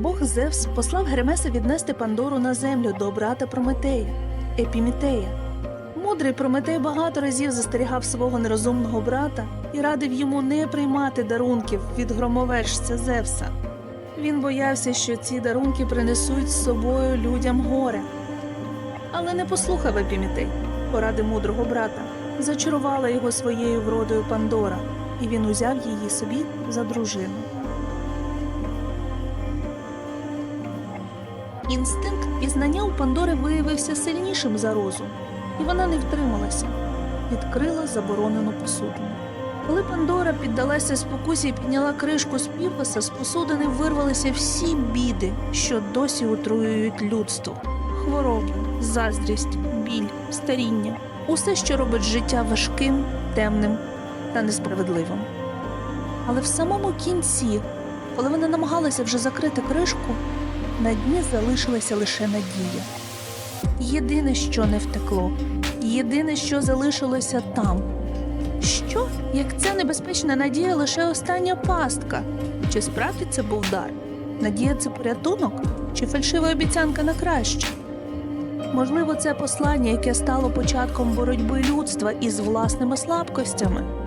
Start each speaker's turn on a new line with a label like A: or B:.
A: Бог Зевс послав Гермеса віднести Пандору на землю до брата Прометея, Епімітея. Мудрий Прометей багато разів застерігав свого нерозумного брата і радив йому не приймати дарунків від громовержця Зевса. Він боявся, що ці дарунки принесуть з собою людям горе. Але не послухав Епімітей поради мудрого брата. Зачарувала його своєю вродою Пандора, і він узяв її собі за дружину. Інстинкт пізнання у Пандори виявився сильнішим за розум, і вона не втрималася, відкрила заборонену посудину. Коли Пандора піддалася спокусі і підняла кришку з півоса, з посудини вирвалися всі біди, що досі отруюють людство: хвороби, заздрість, біль, старіння, усе, що робить життя важким, темним та несправедливим. Але в самому кінці, коли вона намагалася вже закрити кришку, на дні залишилася лише надія. Єдине, що не втекло, єдине, що залишилося там. Що, як ця небезпечна надія лише остання пастка? Чи справді це був дар? Надія це порятунок чи фальшива обіцянка на краще? Можливо, це послання, яке стало початком боротьби людства із власними слабкостями.